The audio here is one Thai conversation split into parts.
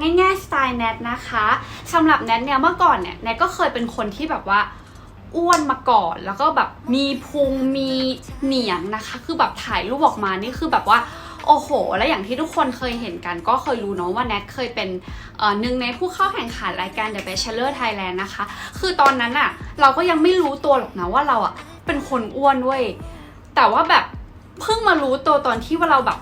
ง่ายๆสไตล์แนทนะคะสำหรับแนทเนี่ยเมื่อก่อนเนี่ยแนทก็เคยเป็นคนที่แบบว่าอ้วนมาก่อนแล้วก็แบบมีพุงมีเหนียงนะคะ คือแบบถ่ายรูปออกมานี่คือแบบว่าโอ้โห และอย่างที่ทุกคนเคยเห็นกัน ก็เคยรู้เนาะว่าแนทเคยเป็นหนึ่งในผู้เข้าแข่งขันรายการ The Bachelor Thailand นะคะ คือตอนนั้นอะเราก็ยังไม่รู้ตัวหรอกนะว่าเราอะเป็นคนอ้วนเว้ยแต่ว่าแบบเพิ่งมารู้ตัวตอนที่ว่าเราแบบ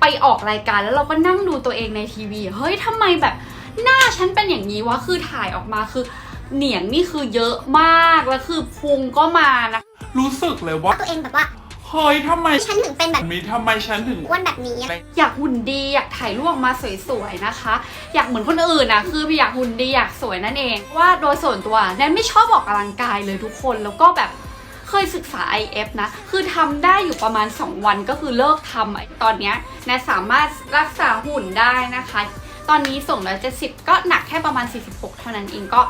ไปออกรายการแล้วเราก็นั่งดูตัวเองในทีวี เฮ้ยทำไมแบบหน้าฉันเป็นอย่างนี้วะ คือถ่ายออกมาคือเหนียงนี่คือเยอะมาก แล้วคือพุงก็มานะ รู้สึกเลยว่าตัวเองแบบว่า เฮ้ยทำไมฉันถึงเป็นแบบมีทำไมฉันถึงอ้วนแบบนี้อะอยากหุ่นดีอยากถ่ายรูปออกมาสวยๆนะคะ อยากเหมือนคนอื่นนะคือพี่อยากหุ่นดีอยากสวยนั่นเอง ว่าโดยส่วนตัวแนนไม่ชอบออกกำลังกายเลยทุกคน แล้วก็แบบ เคยศึกษา IF นะ คือทำได้อยู่ประมาณ 2 วันก็คือเลิกทำตอนนี้แนสามารถรักษาหุ่นได้นะคะ ตอนนี้ส่งแล้ว70ก็หนักแค่ประมาณ 46 เท่านั้นเองก็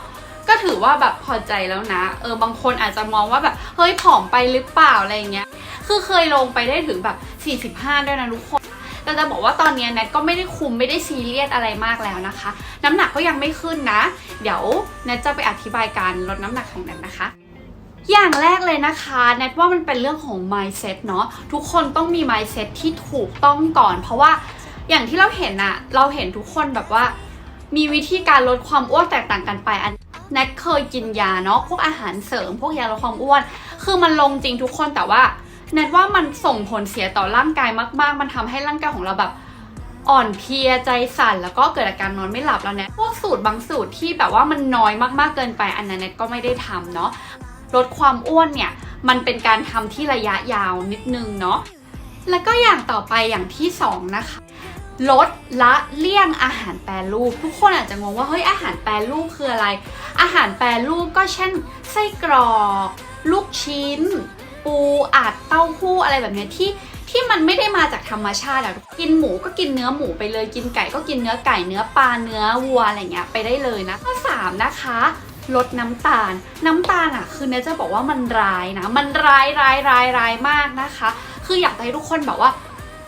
ก็ถือว่าแบบพอใจแล้วนะ เออบางคนอาจจะมองว่าแบบเฮ้ยผอมไปหรือเปล่าอะไรเงี้ย คือเคยลงไปได้ถึงแบบ 45 ด้วยนะทุกคนแต่จะบอกว่าตอนนี้แนทก็ไม่ได้คุมไม่ได้ซีเรียสอะไรมากแล้วนะคะ น้ำหนักก็ยังไม่ขึ้นนะ เดี๋ยวแนทจะไปอธิบายการลดน้ำหนักของแนทนะคะ อย่างแรกเลยนะคะแนทว่ามันเป็นเรื่องของ mindset เนาะทุกคนต้องมี mindset ที่ถูกต้องก่อน เพราะว่าอย่างที่เราเห็นอะเราเห็นทุกคนแบบว่า มีวิธีการลดความอ้วนแตกต่างกันไปอันแนทเคยกินยาเนาะพวกอาหารเสริม พวกยาลดความอ้วน คือมันลงจริงทุกคนแต่ว่าแนทว่ามันส่งผลเสียต่อร่างกายมาก ๆ มันทำให้ร่างกายของเราแบบอ่อนเพลียใจสั่นแล้วก็เกิดอาการนอนไม่หลับแล้วเนี่ยพวกสูตรบางสูตรที่แบบว่ามันน้อยมากๆเกินไปอันนั้นเนทก็ไม่ได้ทำเนาะ ลดความอ้วนเนี่ย มันเป็นการทำที่ระยะยาวนิดนึงเนาะแล้วก็อย่างต่อไปอย่างที่สองนะคะลดละเลี่ยงอาหารแปรรูป ทุกคนอาจจะงงว่าเฮ้ยอาหารแปรรูปคืออะไร อาหารแปรรูปก็เช่นไส้กรอกลูกชิ้น ปูอัดเต้าหู้อะไรแบบเนี้ยที่ที่มันไม่ได้มาจากธรรมชาติอะกินหมูก็กินเนื้อหมูไปเลยกินไก่ก็กินเนื้อไก่เนื้อปลาเนื้อวัวอะไรเงี้ยไปได้เลยนะข้อสามนะคะ ลดน้ำตาล น้ำตาลอะคือเนจะบอกว่ามันร้ายนะ มันร้ายร้ายร้ายร้ายมากนะคะ คืออยากให้ทุกคนแบบว่า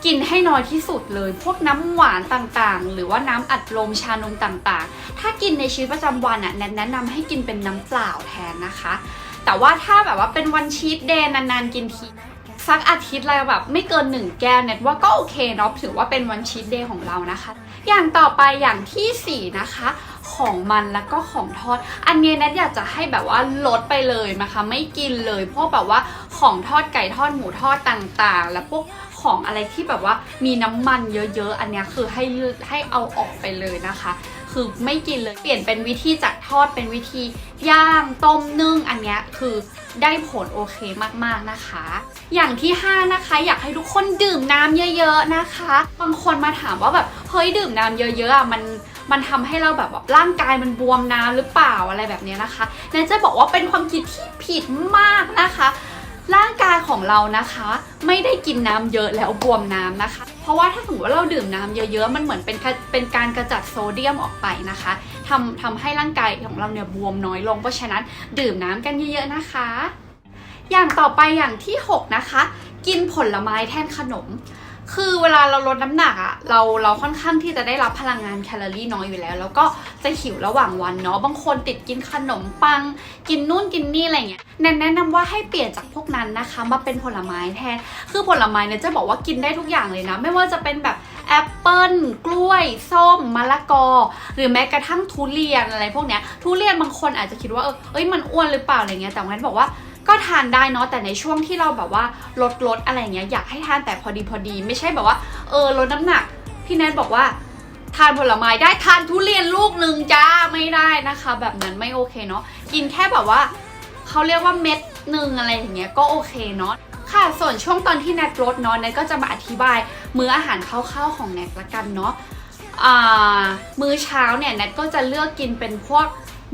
กินให้น้อยที่สุดเลย พวกน้ำหวานต่างๆ หรือว่าน้ำอัดลมชานมต่างๆ ถ้ากินในชีวิตประจำวันอะแนะแนะนำให้กินเป็นน้ำเปล่าแทนนะคะ แต่ว่าถ้าแบบว่าเป็นวันชีตเดย์นานๆกินทีสักอาทิตย์ละแบบไม่เกินหนึ่งแก้วเน็ตว่าก็โอเคเนาะถือว่าเป็นวันชีตเดย์ของเรานะคะ อย่างต่อไปอย่างที่สี่นะคะ ของมันแล้วก็ของทอด อันนี้แนทอยากจะให้แบบว่าลดไปเลยนะคะ ไม่กินเลยพวกแบบว่าของทอดไก่ทอดหมูทอดต่างๆ และพวกของอะไรที่แบบว่ามีน้ำมันเยอะๆ อันเนี้ยคือให้ให้เอาออกไปเลยนะคะ คือไม่กินเลย เปลี่ยนเป็นวิธีจากทอดเป็นวิธีย่างต้มนึ่งอันนี้คือได้ผลโอเคมากๆนะคะ อย่างที่ 5 นะคะ อยากให้ทุกคนดื่มน้ำเยอะ ๆนะคะ บางคนมาถามว่าแบบเฮ้ยดื่มน้ำเยอะๆอะมันมันทำให้เราแบบร่างกายมันบวมน้ำหรือเปล่าอะไรแบบนี้นะคะแนนจะบอกว่าเป็นความคิดที่ผิดมากนะคะ ร่างกายของเรานะคะ ไม่ได้กินน้ำเยอะแล้วบวมน้ำนะคะ เพราะว่าถ้าสมมติว่าเราดื่มน้ำเยอะๆ มันเหมือนเป็นเป็นการกระจัดโซเดียมออกไปนะคะทำทำให้ร่างกายของเราเนี่ยบวมน้อยลง เพราะฉะนั้นดื่มน้ำกันเยอะๆนะคะ อย่างต่อไปอย่างที่ 6 นะคะ กินผลไม้แทนขนม คือเวลาเราลดน้ำหนักอะเราเราค่อนข้างที่จะได้รับพลังงานแคลอรี่น้อยอยู่แล้ว แล้วก็จะหิวระหว่างวันเนาะบางคนติดกินขนมปัง กินนู่นกินนี่อะไรเงี้ยแนนแนะนำว่าให้เปลี่ยนจากพวกนั้นนะคะ มาเป็นผลไม้แทนคือผลไม้เนี่ยจะบอกว่ากินได้ทุกอย่างเลยนะ ไม่ว่าจะเป็นแบบแอปเปิ้ลกล้วย ส้มมะละกอ หรือแม้กระทั่งทุเรียนอะไรพวกเนี้ยทุเรียนบางคนอาจจะคิดว่าเออเอ้ยมันอ้วนหรือเปล่าอะไรเงี้ยแต่แนนบอกว่า ทานได้เนาะแต่ในช่วงที่เราแบบว่าลดลดอะไรเงี้ยอยากให้ทานแต่พอดีพอดี ไม่ใช่แบบว่า เออลดน้ำหนัก พี่แนทบอกว่าทานผลไม้ได้ทานทุเรียนลูกหนึ่งจ้าไม่ได้นะคะ แบบนั้นไม่โอเคเนาะกินแค่แบบว่าเขาเรียกว่าเม็ดหนึ่งอะไรอย่างเงี้ยก็โอเคเนาะค่ะส่วนช่วงตอนที่แนทลดเนาะแนทก็จะมาอธิบายมื้ออาหารคร่าวๆของแนทละกันเนาะมื้อเช้าเนี่ยแนทก็จะเลือกกินเป็นพวก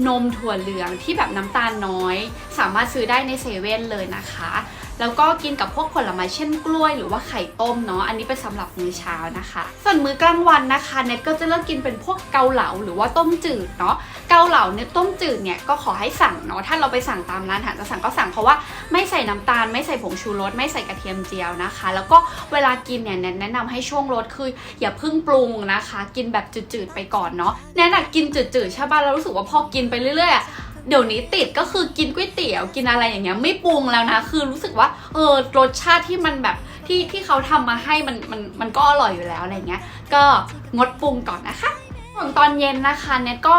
นมถั่วเหลืองที่แบบน้ำตาลน้อย สามารถซื้อได้ในเซเว่นเลยนะคะแล้วก็กินกับพวกผลไม้เช่นกล้วยหรือว่าไข่ต้มเนาะอันนี้เป็นสำหรับมื้อเช้านะคะ ส่วนมื้อกลางวันนะคะเน็ตก็จะเลือกกินเป็นพวกเกาเหลาหรือว่าต้มจืดเนาะเกาเหลาเนี่ยต้มจืดเนี่ยก็ขอให้สั่งเนาะถ้าเราไปสั่งตามร้านอาหารจะสั่งก็สั่งเพราะว่าไม่ใส่น้ำตาล ไม่ใส่ผงชูรสไม่ใส่กระเทียมเจียวนะคะ แล้วก็เวลากินเนี่ยแนนแนะนำให้ช่วงรสคือ อย่าเพิ่งปรุงนะคะ กินแบบจืดๆไปก่อนเนาะแนนอะกินจืดๆใช่ป่ะแล้วรู้สึกว่าพอกินไปเรื่อยๆ เดี๋ยวนี้ติดก็คือกินก๋วยเตี๋ยวกินอะไรอย่างเงี้ยไม่ปรุงแล้วนะ คือรู้สึกว่าเออรสชาติที่มันแบบที่ที่เขาทำมาให้มันมันมันก็อร่อยอยู่แล้วอะไรเงี้ย ก็งดปรุงก่อนนะคะส่วนตอนเย็นนะคะเนี่ยก็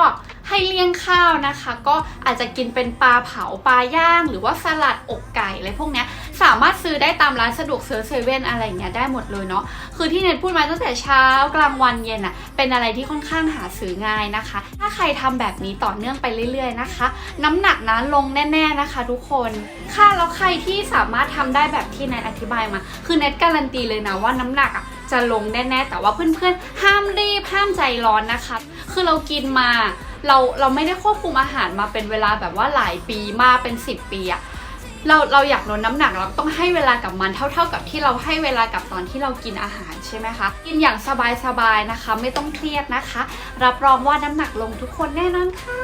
ให้เลี่ยงข้าวนะคะ ก็อาจจะกินเป็นปลาเผาปลาย่าง หรือว่าสลัดอกไก่อะไรพวกเนี้ย สามารถซื้อได้ตามร้านสะดวกซื้อเซเว่นอะไรอย่างเงี้ยได้หมดเลยเนาะคือที่เน็ตพูดมาตั้งแต่เช้ากลางวันเย็นอะเป็นอะไรที่ค่อนข้างหาซื้อง่ายนะคะ ถ้าใครทำแบบนี้ต่อเนื่องไปเรื่อย ๆนะคะ น้ำหนักนะลงแน่ ๆนะคะ ทุกคนค่ะแล้วใครที่สามารถทำได้แบบที่เน็ตอธิบายมา คือเน็ตการันตีเลยนะว่าน้ำหนักอะจะลงแน่ๆแต่ว่าเพื่อนๆ ห้ามรีบห้ามใจร้อนนะคะ คือเรากินมาเราเราไม่ได้ควบคุมอาหารมาเป็นเวลาแบบว่าหลายปีมากเป็น 10 ปีอะ เราเราอยากลดน้ำหนักเราต้องให้เวลากับมันเท่า ๆกับที่เราให้เวลากับตอนที่เรากินอาหารใช่ไหมคะกินอย่างสบายๆนะคะ ไม่ต้องเครียดนะคะ รับรองว่าน้ำหนักลงทุกคนแน่นอนค่ะ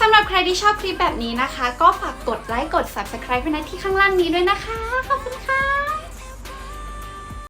สำหรับใครที่ชอบคลิปแบบนี้นะคะ ก็ฝากกดไลค์กด subscribe ไปในที่ข้างล่างนี้ด้วยนะคะขอบคุณค่ะ